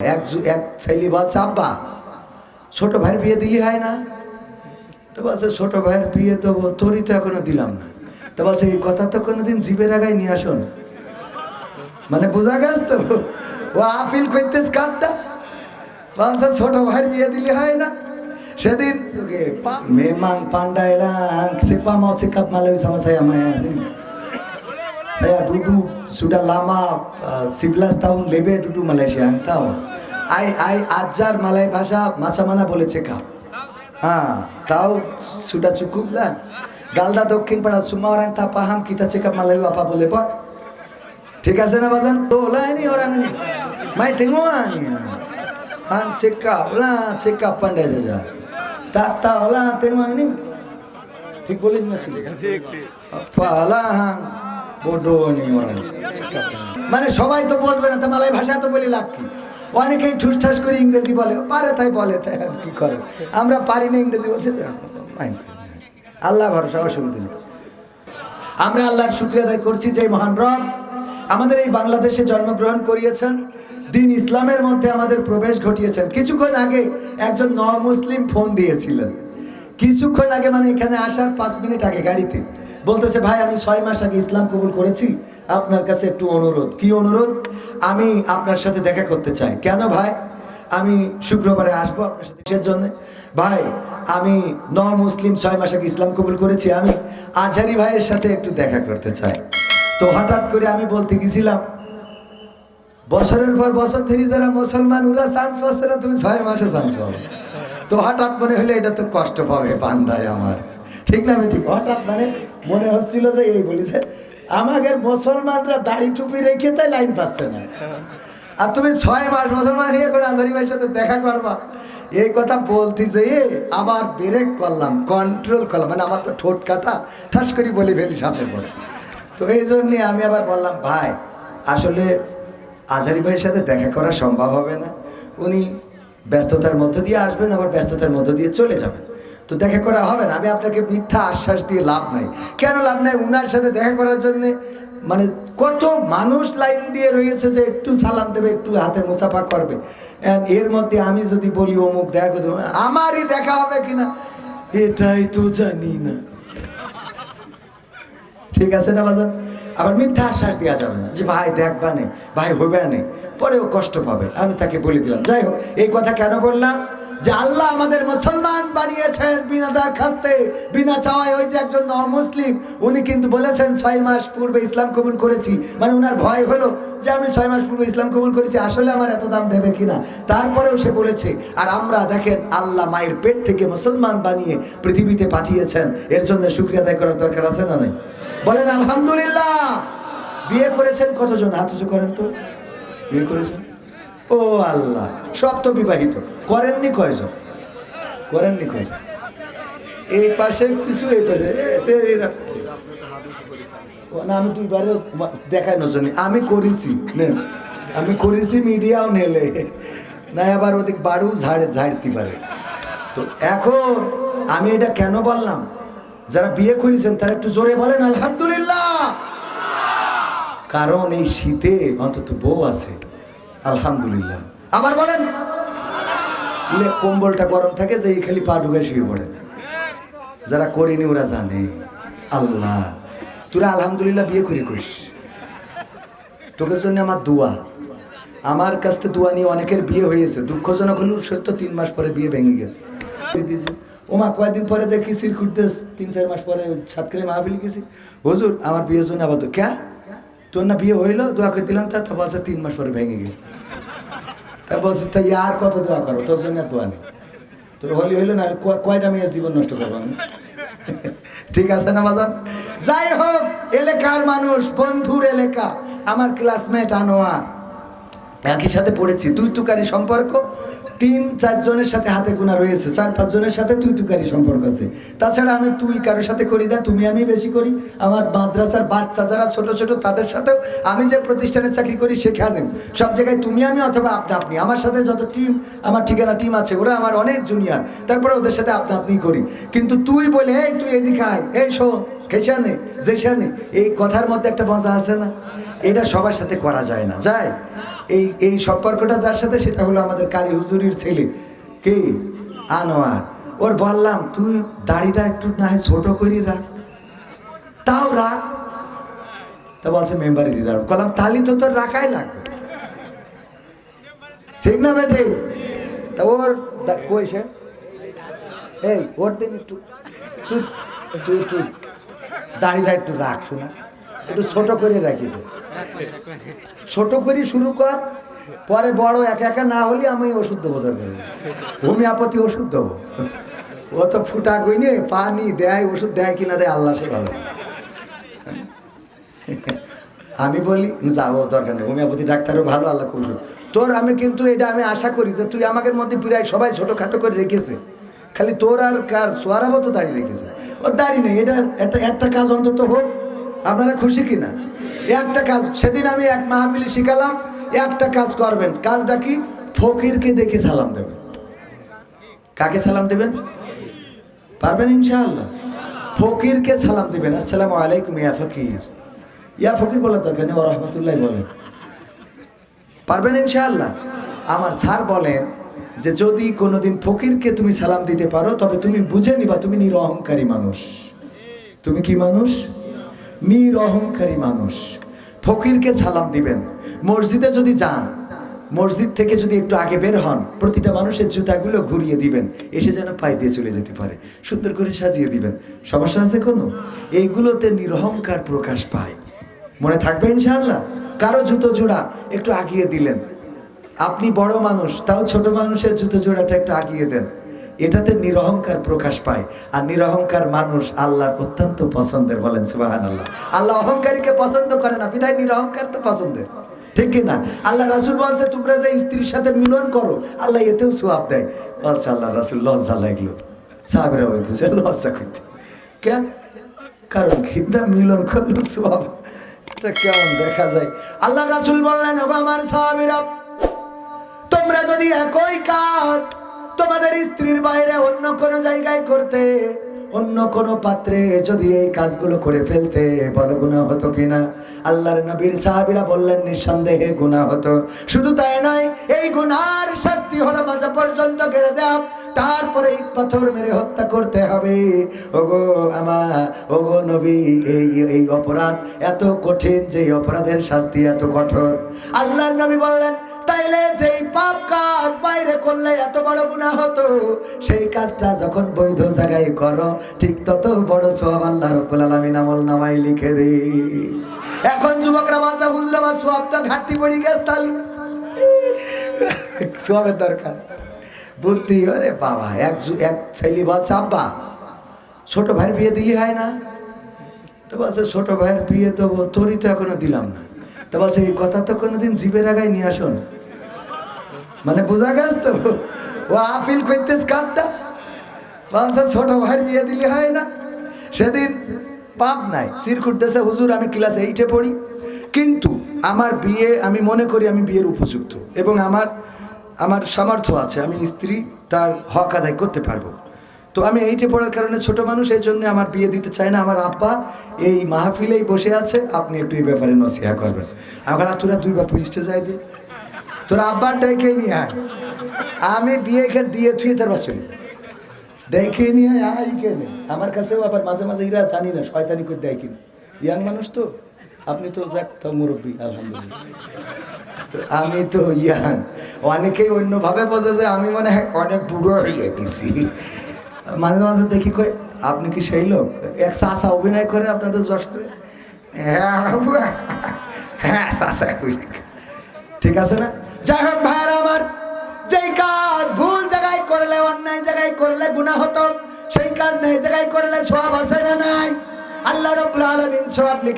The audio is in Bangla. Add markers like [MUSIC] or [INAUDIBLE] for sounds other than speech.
এক এক ছেলে বলছে, আব্বা, ছোট ভাইয়ের বিয়ে দিলি হয় না? তো বলছে, ছোট ভাইয়ের বিয়ে তো তোরই তো এখনও দিলাম না। তো বলছে, এই কথা তো কোনোদিন জীবের আগায় নিয়ে আসো না। মানে বোঝা গেছ তো? ও আপিল করতেস কাঠটা। বলছে, ছোট ভাইয়ের বিয়ে দিলে হয় না? সেদিন memang pandai lah siapa mau cakap Melayu sama saya Maya sini saya duduk sudah lama uh, 11 tahun lebih duduk Malaysia tahu I I ajar Malay bahasa macam mana boleh cakap হ্যাঁ তাও sudah cukup lah গালদা দক্ষিণ পাড়া semua orang tak paham kita cakap Melayu apa boleh pak ঠিক আছে না বাজান তো ini orang ini mai tengok ni Han cakap lah cakap pandai saja tak tahu lah tengok ini ঠিক বলিস না ঠিক নি orang মানে সবাই তো বলবে না, তো মালাই ভাষা তো বলি লাভ কি? অনেকেই ঠুসঠাস করে ইংরেজি বলে, পারে তাই বলে, তাই আর কি করে? আমরা পারি না ইংরেজি বলছে। আল্লাহ ভরসা, অসুবিধা নেই। আমরা আল্লাহর শুক্রিয়া আদায় করছি যে মহান রব আমাদের এই বাংলাদেশে জন্মগ্রহণ করিয়েছেন, দিন ইসলামের মধ্যে আমাদের প্রবেশ ঘটিয়েছেন। কিছুক্ষণ আগে একজন ন মুসলিম ফোন দিয়েছিলেন। কিছুক্ষণ আগে মানে এখানে আসার পাঁচ মিনিট আগে গাড়িতে। বলতেছে, ভাই, আমি ছয় মাস আগে ইসলাম কবুল করেছি। আপনার কাছে একটু অনুরোধ। কি অনুরোধ? আমি আপনার সাথে দেখা করতে চাই। কেন ভাই? আমি শুক্রবারে আসব আপনার সাথে কিসের জন্য। ভাই, আমি ন মুসলিম ছয় মাস আগে ইসলাম কবুল করেছি। আমি আজহারি ভাইয়ের সাথে একটু দেখা করতে চাই। তো হঠাৎ করে আমি বলতে গেছিলাম, বছরের পর বছর ধরে যারা মুসলমান, ওরা চান্স পাচ্ছে না, তুমি ছয় মাসে চান্স পাবে। তো হঠাৎ মনে হলে, এটা তো কষ্ট পাবে বান্দায় আমার। ঠিক না ঠিক। হঠাৎ মানে মনে হচ্ছিল যে এই বলিছে, আমাদের মুসলমানরা দাড়ি টুপি রেখে তাই লাইন পাচ্ছে না। আর তুমি ছয় মাস মুসলমান হয়ে করে আজারি ভাইয়ের সাথে দেখা করবা। এই কথা বলতে যেয়ে আবার ব্রেক করলাম কন্ট্রোল করলাম। মানে আমার তো ঠোঁট কাটা, ঠাস করে বলে ফেলি সামনে পরে তো এই জন্যে আমি আবার বললাম, ভাই, আসলে আজারি ভাইয়ের সাথে দেখা করা সম্ভব হবে না। উনি ব্যস্ততার মধ্য দিয়ে আসবেন, আবার ব্যস্ততার মধ্য দিয়ে চলে যাবেন। তো দেখা করা হবে না। আমি আপনাকে মিথ্যা আশ্বাস দিয়ে লাভ নাই। কেন লাভ নাই? উনার সাথে দেখা করার জন্য মানে কত মানুষ লাইন দিয়ে রয়েছে যে একটু সালাম দেবে, একটু হাতে মুসাফা করবে। এর মধ্যে আমি যদি বলি, অমুক দেখা করতে আমারই দেখা হবে কিনা? এটাই তো জানি না। ঠিক আছে না বাজার আবার মিথ্যা আশ্বাস দেওয়া যাবে না। যে ভাই দেখবা নেই, ভাই হইবে নেই পরেও কষ্ট পাবে। আমি তাকে বলে দিলাম। যাই হোক, এই কথা কেন বললাম? যে আল্লাহ আমাদের মুসলমান বানিয়েছেন বিনা দরখাস্তে, বিনা চাওয়ায়। ওই যে একজন অমুসলিম উনি কিন্তু বলেছেন, ছয় মাস পূর্বে ইসলাম কবুল করেছি। মানে ওনার ভয় হলো যে, আমি ছয় মাস পূর্বে ইসলাম কবুল করেছি, আসলে আমার এত দাম দেবে কিনা? তারপরেও সে বলেছে, আর আমরা দেখেন, আল্লাহ মায়ের পেট থেকে মুসলমান বানিয়ে পৃথিবীতে পাঠিয়েছেন। এর জন্য শুক্রিয়া আদায় করার দরকার আছে না নাই? বলেন, আলহামদুলিল্লাহ। বিয়ে করেছেন কতজন? হাত উঁচু করেন তো। বিয়ে করেছেন? ও আল্লাহ, সব তো বিবাহিত। করেননি কয়জন? করেননি কয়জন? এই পাশে কিছু, এই পাশে না, আমি দুইবারে দেখাই নজর আমি করেছি আমি করেছি, মিডিয়াও নেলে। না আবার ওদিক বাড়ু ঝাড়ে ঝাড়তে পারে। তো এখন আমি এটা কেন বললাম? যারা বিয়ে করেছেন, তারা একটু জোরে বলেন, আলহামদুলিল্লাহ! কারণ এই শীতে অন্তত বউ আছে। আলহামদুলিল্লাহ। আবার বলেন কম্বলটা গরম থাকে যে খালি পা ঢুকে শুয়ে পড়ে। যারা করেনি, ওরা জানে। আল্লাহ, তোরা আলহামদুলিল্লাহ বিয়ে করে করিস। তোকে জন্য আমার দোয়া। আমার কাছ থেকে দোয়া নিয়ে অনেকের বিয়ে হয়েছে। দুঃখজনক হলেও সত্য, তিন মাস পরে বিয়ে ভেঙে গেছে। দিয়েছে ওমা কয়েকদিন পরে দেখি সিরকুট তিন, চার মাস পরে সাতক্ষীরা মাহফিল গেছি। হুজুর, আমার বিয়ের জন্য আবার তো ক্যা? তোর না বিয়ে হইল? দোয়া করে দিলাম তা তা বলছে তিন মাস পরে ভেঙে গেল তা বলছে, তা আর কত দোয়া করো? তোর জন্য দোয়া নেই। তোর হলি হইল না কয়টা মেয়ে জীবন নষ্ট করব আমি? [LAUGHS] ঠিক আছে না, বাজান? যাই হোক, এলাকার মানুষ, বন্ধুর এলাকা, আমার ক্লাসমেট আনোয়ার। একই সাথে পড়েছি, দুই তুকারি সম্পর্ক তিন চারজনের সাথে হাতে গোনা রয়েছে, চার পাঁচজনের সাথে তুই তুকারি সম্পর্ক আছে। তাছাড়া আমি তুই কারোর সাথে করি না, তুমি আমি বেশি করি। আমার মাদ্রাসার বাচ্চা যারা ছোট ছোট, তাদের সাথেও আমি যে প্রতিষ্ঠানে চাকরি করি সেখানেও। সব জায়গায় তুমি আমি অথবা আপনি আপনি। আমার সাথে যত টিম আমার ঠিকানা টিম আছে, ওরা আমার অনেক জুনিয়র তারপরে ওদের সাথে আপনা আপনি করি। কিন্তু তুই বলে, এই, তুই এদিকে আয়। এই, শোন খেসানে যেসানে এই কথার মধ্যে একটা মজা আছে না? এটা সবার সাথে করা যায় না। যায়? এই এই সম্পর্কটা যার সাথে, সেটা হলো আমাদের কারি হুজুরির ছেলে। কে? আনোয়ার। ওর বললাম, তুই দাড়িটা একটু না হয় ছোট করি রাখ। তাও রাখ? তা বলছে, মেম্বারে দিয়ে দাঁড়াবো বললাম তালি তো তোর রাখাই লাগবে। ঠিক না বেটে তা ওর দা- কই সে? এই, ওর দিন একটু, তুই তুই তুই, দাড়িটা একটু রাখ শোনা। একটু ছোট করে রাখি ছোট করে শুরু কর, পরে বড় একা একা না হলে আমি ওষুধ দেবো দরকার। হোমিওপ্যাথি ওষুধ দেবো। ও তো ফুটা গইনে পানি দেয়, ওষুধ দেয় কিনা দেয় আল্লাহ সে ভালো। আমি বলি যাব দরকার নেই, হোমিওপ্যাথি ডাক্তারও ভালো, আল্লাহ খুব তোর আমি কিন্তু এটা আমি আশা করি যে তুই আমাদের মধ্যে প্রায় সবাই ছোটোখাটো করে রেখেছে। খালি তোর আর কার সোয়ারাবো তো দাড়ি রেখেছে। ওর দাড়ি নেই, এটা একটা একটা কাজ অন্তত হোক। আপনারা খুশি কিনা? একটা কাজ, সেদিন আমি এক মাহফিলে শিখালাম, একটা কাজ করবেন। কাজটা কি? ফকিরকে দেখে সালাম দেবেন। কাকে সালাম দেবেন? পারবেন ইনশাআল্লাহ? ফকিরকে সালাম দিবেন। আসসালামু আলাইকুম, ইয়া ফকির। ইয়া ফকির বলার দরকার নেই ও রহমতুল্লাহ বলেন। পারবেন ইনশাআল্লাহ? আমার স্যার বলেন যে, যদি কোনোদিন ফকিরকে তুমি সালাম দিতে পারো, তবে তুমি বুঝে নিবা, তুমি নিরহংকারী মানুষ। তুমি কি মানুষ? নিরহংকারী মানুষ। ফকিরকে সালাম দিবেন। মসজিদে যদি যান, মসজিদ থেকে যদি একটু আগে বের হন, প্রতিটা মানুষের জুতাগুলো ঘুরিয়ে দিবেন। এসে যেন পায়ে দিয়ে চলে যেতে পারে। সুন্দর করে সাজিয়ে দিবেন। সমস্যা আছে কোনো? এইগুলোতে নিরহংকার প্রকাশ পায়। মনে থাকবে ইনশাআল্লাহ? কারও জুতো জোড়া একটু আগিয়ে দিলেন। আপনি বড় মানুষ, তাও ছোট মানুষের জুতো জোড়াটা একটু আগিয়ে দেন। এটাতে নিরহংকার প্রকাশ পায়। আর নিরহংকার মানুষ আল্লাহর অত্যন্ত পছন্দের বলেন সুবাহান আল্লাহ আল্লাহ অহংকারীকে পছন্দ করে না, বিধায় নিরহংকার তো পছন্দের। ঠিক না আল্লাহ রাসুল বলছে, তোমরা যে স্ত্রীর সাথে মিলন করো, আল্লাহ এতেও সোয়াব দেয়। বলছে আল্লাহ রাসুল, লজ্জা লাগল। সাহাবিরা বলতেছে, লজ্জা করতে। কেন? কারণ খিদা মিলন করল সোয়াব এটা কেমন দেখা যায়? আল্লাহ রাসুল বললেন আমার সাহাবিরা, তোমরা যদি একই কাজ তোমাদের স্ত্রীর বাইরে অন্য কোনো জায়গায় করতে, অন্য কোনো পাত্রে যদি এই কাজগুলো করে ফেলতে বড় গুণা হতো কিনা? আল্লাহর নবীর সাহাবিরা বললেন, নিঃসন্দেহে গুণা হতো। শুধু তাই নয়, এই গুনার শাস্তি হলো মাঝে পর্যন্ত ঘেরে দেওয়া। তারপরে ইট পাথর মেরে হত্যা করতে হবে। ওগো আমা, ওগো নবী, এই এই অপরাধ এত কঠিন, যে অপরাধের শাস্তি এত কঠোর। আল্লাহর নবী বললেন, তাইলে যেই পাপ কাজ বাইরে করলে এত বড় গুনাহ হতো, সেই কাজটা যখন বৈধ জায়গায় করো, ঠিক তত বড় সোয়াব আল্লাহ রব্বুল আলামিন আমল নামাই লিখে দে। এখন যুবকরা বাচ্চা হুজুর সোয়াব তো ঘাটতি পড়ে গেছে তাহলে। সোয়াবের দরকার। বুদ্ধি ওরে বাবা, এক এক ছেলে বলছে, আব্বা, ছোট ভাইয়ের বিয়ে দিলি হয় না? তো বলছে, ছোট ভাইয়ের বিয়ে তো তোরই তো এখনও দিলাম না। তো বলছে, এই কথা তো কোনোদিন জীবের আগায় নিয়ে আসো না। মানে বোঝা গেছ তো? ও আপিল করতেস কাঠটা। বলছে, ছোট ভাইয়ের বিয়ে দিলি হয় না? সেদিন পাপ নাই চিরকুট দেশে হুজুর, আমি ক্লাস এইটে পড়ি। কিন্তু আমার বিয়ে, আমি মনে করি আমি বিয়ের উপযুক্ত এবং আমার আমার সামর্থ্য আছে, আমি স্ত্রী, তার হক আদায় করতে পারব। তো আমি এইটে পড়ার কারণে ছোট মানুষ, এই জন্য আমার বিয়ে দিতে চায় না। আমার আব্বা এই মাহফিলেই বসে আছে, আপনি একটু এই ব্যাপারে নসিহা করবেন। আমার তোরা দুই বাপু স্টেজে দিন তোর আব্বার ডেকে নিয়ে আয়। আমি বিয়ে এখানে দিয়ে থুয়ে তার বাসলি ডেকে নিয়ে আয় কেনে? আমার কাছেও আবার মাঝে মাঝে এরা জানি না, শয়তানি করে দেয় কিনা। ইয়াং মানুষ তো। আপনি তো যাক মুরব্বী, আলহামদুলিল্লাহ। তো আমি তো ইয়াং। অনেকেই অন্যভাবে বোঝে যে আমি মনে অনেক বুড়ো হয়ে গেছি। মাঝে মাঝে দেখি কই আপনি কি সেই লোক? এক চাষা অভিনয় করে আপনাদের যশোরে? হ্যাঁ হ্যাঁ চাষা। ঠিক আছে না? যাই হোক ভাইয়ার আমার, যেই কাজ ভুল জায়গায় করলে, অন্যায় জায়গায় করলে গুনাহ হতো, সেই কাজ নেই জায়গায় করলে সব আছে না নাই? আল্লাহ রব্বুল আলামিন সওয়াব লিখে